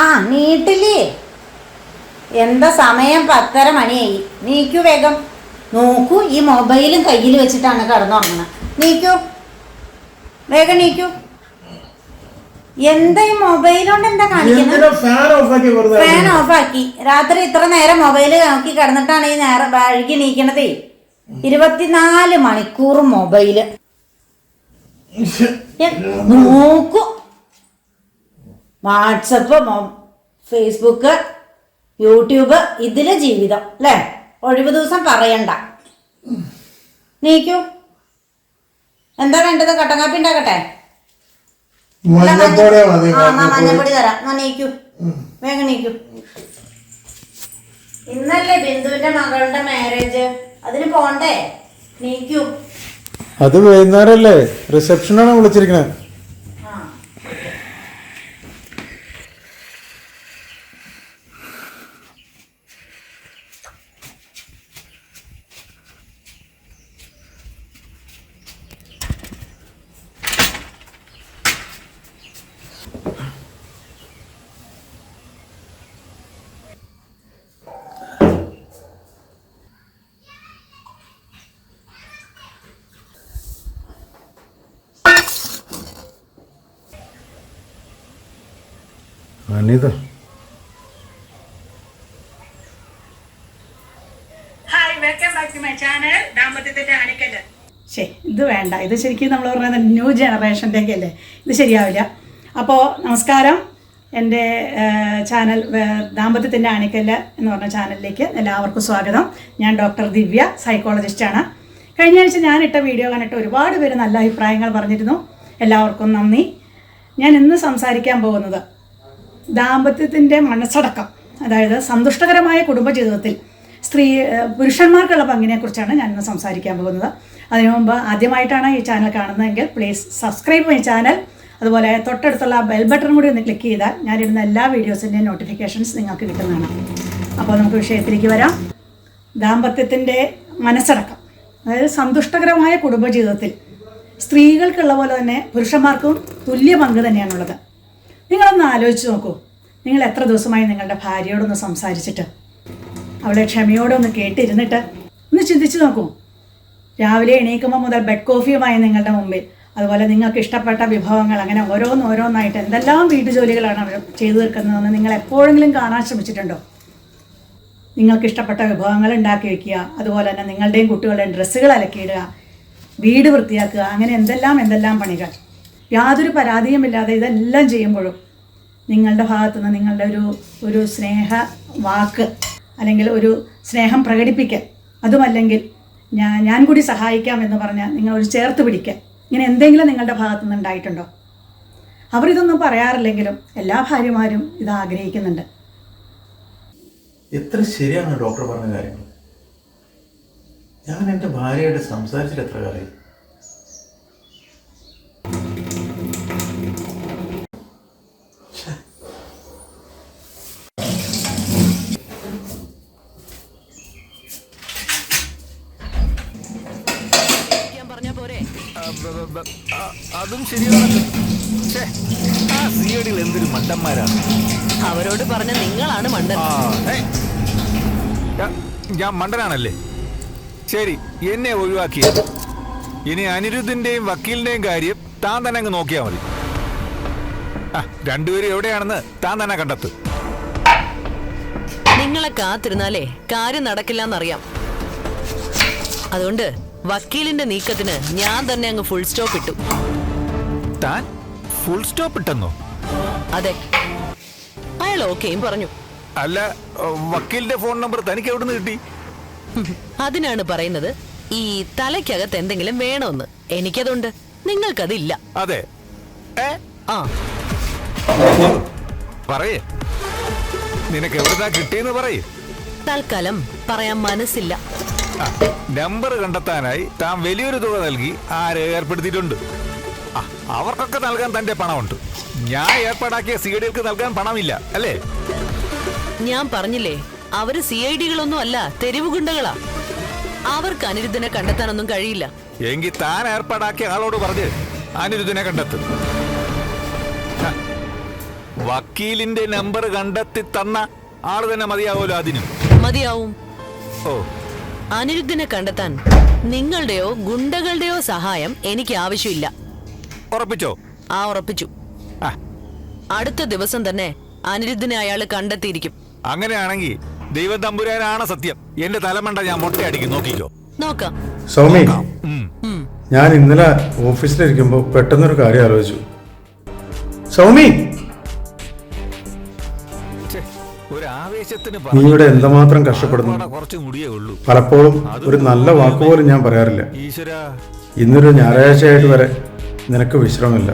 ആ നീട്ടില്ലേ? എന്താ സമയം പത്തര മണിയായി. നീക്കു വേഗം. നോക്കൂ ഈ മൊബൈലും കയ്യിൽ വെച്ചിട്ടാണ് കിടന്നുറങ്ങുന്നത് നീക്കൂ. വേഗം നീക്കൂ. എന്താ ഈ മൊബൈൽ കൊണ്ട് എന്താ കാണിക്കുന്നത്? ഫാൻ ഓഫ് ആക്കി വെറുതെ? ഫാൻ ഓഫാക്കി രാത്രി ഇത്ര നേരം മൊബൈൽ നോക്കി കിടന്നിട്ടാണ് ഈ നേരം വഴുകി നീക്കണതേ. ഇരുപത്തിനാല് മണിക്കൂർ മൊബൈൽ. നോക്കൂ. വാട്സപ്പ് ഫേസ്ബുക്ക് യൂട്യൂബ് ഇതിൽ ജീവിതം അല്ലേ? ഒഴിവ് ദിവസം പറയണ്ട. നീക്കൂ. എന്താ വേണ്ടത്? കട്ടൻ കാപ്പി ഉണ്ടാക്കട്ടെ മഞ്ഞപ്പൊടി തരാം. എന്നാ നീക്കൂ. വേഗം നീക്കൂ. ഇന്നല്ലേ ബിന്ദുവിന്റെ മകളുടെ മാരേജ് അതിന് പോണ്ടേ? നീക്കൂ. അത് വൈകുന്നേരല്ലേ? റിസപ്ഷനാണ് വിളിച്ചിരിക്കണേ. അണിക്കൽ ശരി ഇത് വേണ്ട. ഇത് ശരിക്കും നമ്മൾ പറയുന്നത് ന്യൂ ജനറേഷന്റെ ഒക്കെ അല്ലേ? ഇത് ശരിയാവില്ല. അപ്പോൾ നമസ്കാരം. എന്റെ ചാനൽ ദാമ്പത്യത്തിന്റെ അണിക്കല്ല് എന്ന് പറഞ്ഞ ചാനലിലേക്ക് എല്ലാവർക്കും സ്വാഗതം. ഞാൻ ഡോക്ടർ ദിവ്യ സൈക്കോളജിസ്റ്റാണ് കഴിഞ്ഞ ആഴ്ച ഞാൻ ഇട്ട വീഡിയോ കണ്ടിട്ട് ഒരുപാട് പേര് നല്ല അഭിപ്രായങ്ങൾ പറഞ്ഞിരുന്നു. എല്ലാവർക്കും നന്ദി. ഞാൻ ഇന്ന് സംസാരിക്കാൻ പോകുന്നത് ദാമ്പത്യത്തിന്റെ മനസ്സടക്കം അതായത് സന്തുഷ്ടകരമായ കുടുംബജീവിതത്തിൽ സ്ത്രീ പുരുഷന്മാർക്കുള്ള പങ്കിനെക്കുറിച്ചാണ് ഞാൻ ഇന്ന് സംസാരിക്കാൻ പോകുന്നത്. അതിനു മുമ്പ് ആദ്യമായിട്ടാണ് ഈ ചാനൽ കാണുന്നതെങ്കിൽ പ്ലീസ് സബ്സ്ക്രൈബ് മൈ ചാനൽ അതുപോലെ തൊട്ടടുത്തുള്ള ബെൽ ബട്ടൺ കൂടി ഒന്ന് ക്ലിക്ക് ചെയ്താൽ ഞാനിടുന്ന എല്ലാ വീഡിയോസിന്റെയും നോട്ടിഫിക്കേഷൻസ് നിങ്ങൾക്ക് കിട്ടുന്നതാണ്. അപ്പോൾ നമുക്ക് വിഷയത്തിലേക്ക് വരാം. ദാമ്പത്യത്തിന്റെ മനസ്സടക്കം അതായത് സന്തുഷ്ടകരമായ കുടുംബജീവിതത്തിൽ സ്ത്രീകൾക്കുള്ള പോലെ തന്നെ പുരുഷന്മാർക്കും തുല്യ പങ്ക് തന്നെയാണുള്ളത്. നിങ്ങളൊന്ന് ആലോചിച്ച് നോക്കൂ. നിങ്ങൾ എത്ര ദിവസമായി നിങ്ങളുടെ ഭാര്യയോടൊന്ന് സംസാരിച്ചിട്ട് അവളെ ക്ഷമയോടെ ഒന്ന് കേട്ടിരുന്നിട്ട് ഒന്ന് ചിന്തിച്ച് നോക്കൂ. രാവിലെ എണീക്കുമ്പോൾ മുതൽ ബെഡ് കോഫിയുമായി നിങ്ങളുടെ മുമ്പിൽ അതുപോലെ നിങ്ങൾക്ക് ഇഷ്ടപ്പെട്ട വിഭവങ്ങൾ അങ്ങനെ ഓരോന്നോരോന്നായിട്ട് എന്തെല്ലാം വീട്ടുജോലികളാണ് അവർ ചെയ്തു തീർക്കുന്നതെന്ന് നിങ്ങൾ എപ്പോഴെങ്കിലും കാണാൻ ശ്രമിച്ചിട്ടുണ്ടോ? നിങ്ങൾക്ക് ഇഷ്ടപ്പെട്ട വിഭവങ്ങൾ ഉണ്ടാക്കി വെക്കുക അതുപോലെ തന്നെ നിങ്ങളുടെയും കുട്ടികളുടെയും ഡ്രസ്സുകൾ അലക്കിയിടുക വീട് വൃത്തിയാക്കുക അങ്ങനെ എന്തെല്ലാം എന്തെല്ലാം പണികൾ. യാതൊരു പരാതിയുമില്ലാതെ ഇതെല്ലാം ചെയ്യുമ്പോഴും നിങ്ങളുടെ ഭാഗത്തു നിന്ന് നിങ്ങളുടെ ഒരു ഒരു സ്നേഹ വാക്ക് അല്ലെങ്കിൽ ഒരു സ്നേഹം പ്രകടിപ്പിക്കുക അതുമല്ലെങ്കിൽ ഞാൻ ഞാൻ കൂടി സഹായിക്കാം എന്ന് പറഞ്ഞാൽ നിങ്ങൾ ഒരു ചേർത്ത് പിടിക്കുക ഇങ്ങനെ എന്തെങ്കിലും നിങ്ങളുടെ ഭാഗത്തു നിന്ന് ഉണ്ടായിട്ടുണ്ടോ? അവർ ഇതൊന്നും പറയാറില്ലെങ്കിലും എല്ലാ ഭാര്യമാരും ഇത് ആഗ്രഹിക്കുന്നുണ്ട്. എത്ര ശരിയാണ് ഡോക്ടർ പറഞ്ഞ കാര്യങ്ങൾ? ഞാൻ എന്റെ ഭാര്യയോട് സംസാരിച്ചിട്ട് എത്ര കാലമായി അതും ശരിയാണ്. ഛേ, ആ എന്തൊരു മണ്ടന്മാരാണ്. അവരോട് പറഞ്ഞ നിങ്ങളാണ് മണ്ടൻ. ആ, ഏയ്. ഞാ- ഞാൻ മണ്ടനാണല്ലേ? ശരി എന്നെ ഒഴിവാക്കിയ. ഇനി അനിരുദ്ധിന്റെയും വക്കീലിന്റെയും കാര്യം താൻ തന്നെ അങ്ങ് നോക്കിയാ മതി. ആ രണ്ടുപേരും എവിടെയാണെന്ന് താൻ തന്നെ കണ്ടെത്തു. നിങ്ങളെ കാത്തിരുന്നാലേ കാര്യം നടക്കില്ലെന്നറിയാം. അതുകൊണ്ട് വക്കീലിന്റെ നീക്കത്തിന് ഞാൻ തന്നെ അങ്ങ് ഫുൾ സ്റ്റോപ്പ് ഇട്ടു. താൻ ഫുൾ സ്റ്റോപ്പ് ഇട്ടെന്നോ? അതെ. അയാൾ ഓക്കെയും പറഞ്ഞു. അല്ല വക്കീലിന്റെ ഫോൺ നമ്പർ തനിക്ക് എവിടുന്ന് കിട്ടി? അതിനാണ് പറയുന്നത് ഈ തലയ്ക്കകത്ത് എന്തെങ്കിലും വേണമെന്ന് എനിക്കതുണ്ട്. നിങ്ങൾക്കതില്ല. അതെ. ആ. പറയേ. നിനക്ക് എവിടുന്നാ കിട്ടിയെന്ന് പറയേ. തൽക്കാലം പറയാൻ മനസ്സില്ല. നമ്പർ കണ്ടെത്താനായി താൻ വലിയൊരു തുക നൽകി ആരെ ഏർപ്പെടുത്തിയിട്ടുണ്ട്. അവർക്കൊക്കെ നൽകാൻ തന്റെ പണമുണ്ട്. ഞാൻ ഏർപ്പാടാക്കിയ സി ഡികൾക്ക് നൽകാൻ പണമില്ല അല്ലേ? ഞാൻ പറഞ്ഞില്ലേ അവർ സി ഐ ഡികളൊന്നും അല്ല തെരുവ് ഗുണ്ടകളാ. അവർക്ക് അനിരുദ്ധനെ കണ്ടെത്താനൊന്നും കഴിയില്ല. എങ്കിൽ താൻ ഏർപ്പാടാക്കിയ ആളോട് പറഞ്ഞ് അനിരുദ്ധനെ കണ്ടെത്തും. വക്കീലിന്റെ നമ്പർ കണ്ടെത്തി തന്ന ആൾ തന്നെ മതിയാവുമല്ലോ അതിനും? മതിയാവും. ഓ അനിരുദ്ധിനെ കണ്ടെത്താൻ നിങ്ങളുടെയോ ഗുണ്ടകളുടെയോ സഹായം എനിക്ക് ആവശ്യമില്ല. ഉറപ്പിച്ചോ? ആ ഉറപ്പിച്ചു. ആ. അടുത്ത ദിവസം തന്നെ അനിരുദ്ധനെ അയാൾ കണ്ടെത്തിയിരിക്കും. അങ്ങനെയാണെങ്കിൽ ദൈവം തമ്പുരാനാണ് സത്യം. എന്റെ തലമണ്ട ഞാൻ മുട്ടയടിക്കും. നോക്കിക്കോ. നോക്കാം. സൗമി. ഞാൻ ഇന്നലെ ഓഫീസിലിരിക്കുമ്പോൾ പെട്ടെന്നൊരു കാര്യം ആലോചിച്ചു. സൗമി! ഒരു ആവേശത്തിന് നീ ഇവിടെ എന്തുമാത്രം കഷ്ടപ്പെടുന്നു? പലപ്പോഴും ഒരു നല്ല വാക്കുപോലും ഞാൻ പറയാറില്ല. ഇന്നൊരു ഞായറാഴ്ചയായിട്ട് വരെ നിനക്ക് വിശ്രമമില്ല.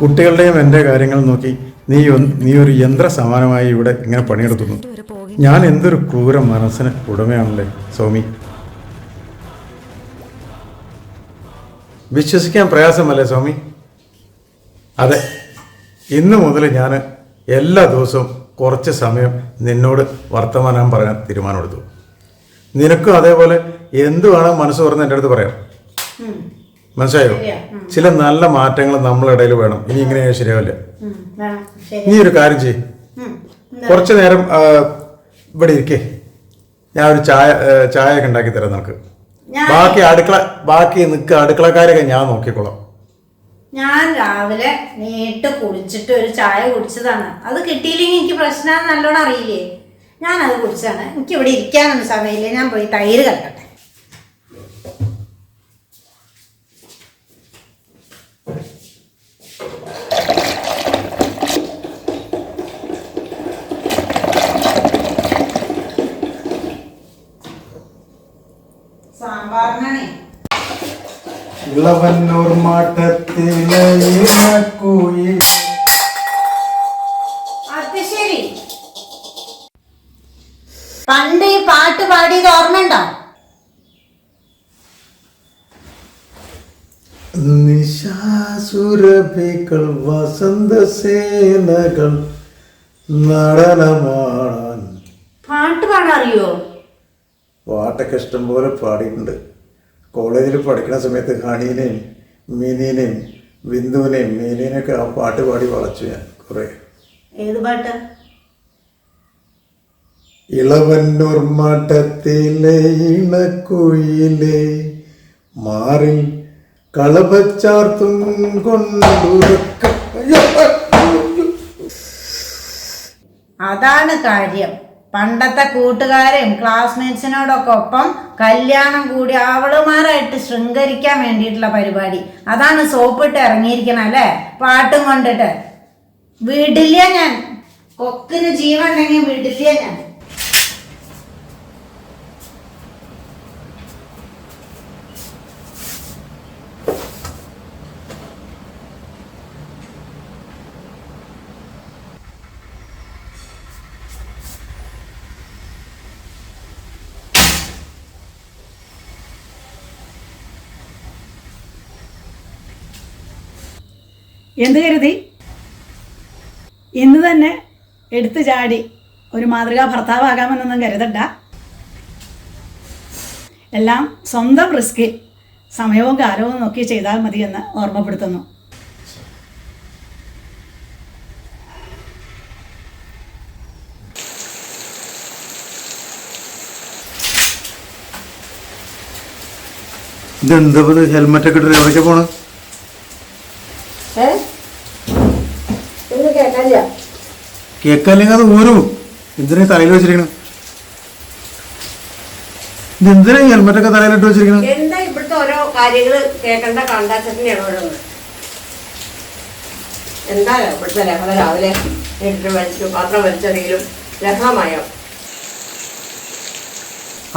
കുട്ടികളുടെയും എന്റെ കാര്യങ്ങൾ നോക്കി നീ നീ ഒരു യന്ത്ര സമാനമായി ഇവിടെ ഇങ്ങനെ പണിയെടുക്കുന്നു. ഞാൻ എന്തൊരു ക്രൂര മനസ്സിന് ഉടമയാണല്ലേ സ്വാമി? വിശ്വസിക്കാൻ പ്രയാസമല്ലേ സ്വാമി? അതെ ഇന്ന് മുതൽ ഞാൻ എല്ലാ ദിവസവും കുറച്ച് സമയം നിന്നോട് വർത്തമാനം പറയാൻ തീരുമാനമെടുത്തു. നിനക്കും അതേപോലെ എന്ത് വേണം മനസ്സ് തുറന്ന് എന്റെ അടുത്ത് പറയാം. മനസ്സിലായോ? ചില നല്ല മാറ്റങ്ങൾ നമ്മളിടയിൽ വേണം. ഇനി ഇങ്ങനെ ശരിയാവില്ല. നീ ഒരു കാര്യം ചെയ്. കുറച്ച് നേരം ഇവിടെ ഇരിക്കേ. ഞാൻ ഒരു ചായ ചായ ഒക്കെ ഉണ്ടാക്കി തരാം നിനക്ക്. ബാക്കി അടുക്കള ബാക്കി നിൽക്കുക അടുക്കളക്കാരൊക്കെ ഞാൻ നോക്കിക്കോളാം. ഞാൻ രാവിലെ നീട്ട് കുടിച്ചിട്ട് ഒരു ചായ കുടിച്ചതാണ്. അത് കിട്ടിയില്ലെങ്കിൽ എനിക്ക് പ്രശ്നമാണെന്ന് നല്ലോണം അറിയില്ലേ? ഞാനത് എനിക്ക് ഇവിടെ ഇരിക്കാനൊന്നും സമയമില്ല. ഞാൻ പോയി തൈര് കലക്കട്ടെ ഇളവന്നൂർ മാട്ടത്തിലെ ഇണക്കുയിൽ അത് ശരി. പണ്ട് ഈ പാട്ട് പാടിയത് ഓർമ്മയുണ്ടോ? നിശാസുരഭികൾ വസന്തസേനകൾ നടനമാടാൻ പാട്ട് പാടാറിയോ? പാട്ടൊക്കെ ഇഷ്ടംപോലെ പാടിയിട്ടുണ്ട്. കോളേജിൽ പഠിക്കുന്ന സമയത്ത് ഹണീനെയും മിനീനെയും ബിന്ദുവിനെയും മീനീനെയൊക്കെ ആ പാട്ട് പാടി വളച്ചു ഞാൻ കുറേ. ഏത് പാട്ട്? ഇളവന്നൂർ മഠത്തിലെ ഇണക്കുയിലെ മാറി കളപച്ചാർത്തും കൊണ്ടുറക്ക. അതാണ് കാര്യം. പണ്ടത്തെ കൂട്ടുകാരെയും ക്ലാസ്മേറ്റ്സിനോടൊക്കെ ഒപ്പം കല്യാണം കൂടി അവളുമാരായിട്ട് ശൃംഗരിക്കാൻ വേണ്ടിയിട്ടുള്ള പരിപാടി. അതാണ് സോപ്പിട്ട് ഇറങ്ങിയിരിക്കണം അല്ലേ? പാട്ടും കൊണ്ടിട്ട്. വിടില്ല ഞാൻ. കൊക്കിന് ജീവൻ ഉണ്ടെങ്കിൽ വിടില്ല ഞാൻ. എന്ത് കരുതി? ഇന്ന് തന്നെ എടുത്തു ചാടി ഒരു മാതൃകാ ഭർത്താവാകാമെന്നൊന്നും കരുതണ്ട. എല്ലാം സ്വന്തം റിസ്കിൽ സമയവും കാലവും നോക്കി ചെയ്താൽ മതിയെന്ന് ഓർമ്മപ്പെടുത്തുന്നു. ഇതെന്താ ഹെൽമെറ്റ് ഒക്കെ ഇട്ടിട്ട് എവിടേക്കാ പോണ്? കേക്കല്ലെങ്കിൽ അത് ഊരും. എന്തിനാ തലയിൽ വെച്ചിരിക്കണം? ഇത് എന്തിനാ ഹെൽമെറ്റ് ഒക്കെ തലയിലിട്ട് വെച്ചിരിക്കണം? എന്താ ഇവിടുത്തെ ഓരോ കാര്യങ്ങൾ കേൾക്കേണ്ട കണ്ടാച്ചട്ടിനെയാണ് ഓരോന്ന്. എന്താ ഇവിടുത്തെ ലഹള രാവിലെ എടുത്ത് വലിച്ചു പാത്രം വലിച്ചെറിയലും ലഹളമായോ?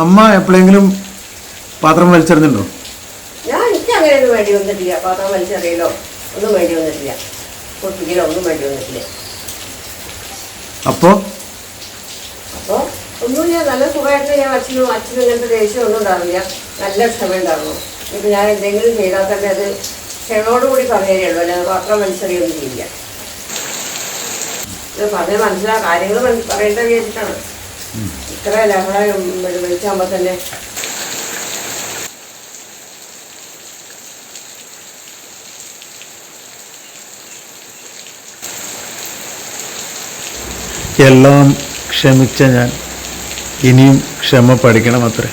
അമ്മ എപ്പോഴെങ്കിലും പാത്രം വലിച്ചെറിഞ്ഞിട്ടുണ്ടോ? ഞാൻ എനിക്ക് അങ്ങനെയൊന്നും വേണ്ടി വന്നിട്ടില്ല. പാത്രം വലിച്ചെറിയലോ ഒന്നും വേണ്ടി വന്നിട്ടില്ല. പൊട്ടിക്കലോ ഒന്നും വേണ്ടി വന്നിട്ടില്ല. അപ്പോൾ ഒന്നുമില്ല നല്ല സുഖമായിട്ട് ഞാൻ അച്ഛനും അച്ഛനും ഇങ്ങനത്തെ ദേഷ്യം ഒന്നും ഉണ്ടാവില്ല. നല്ല ക്ഷമ ഉണ്ടാവുള്ളൂ ഇപ്പം ഞാൻ എന്തെങ്കിലും ചെയ്താൽ തന്നെ അത് ക്ഷമയോടുകൂടി പറഞ്ഞുതരുള്ളൂ അല്ലാതെ പാത്രം മനസ്സറിയൊന്നും ചെയ്യില്ല. ഇത് പറഞ്ഞ് മനസ്സിലാ കാര്യങ്ങൾ പറയേണ്ട വിചാരിച്ചിട്ടാണ്. ഇത്ര ലഹള വിളിച്ചാകുമ്പോൾ തന്നെ എല്ലാം ക്ഷമിച്ച ഞാൻ. ഇനിയും ക്ഷമ പഠിക്കണമത്രേ.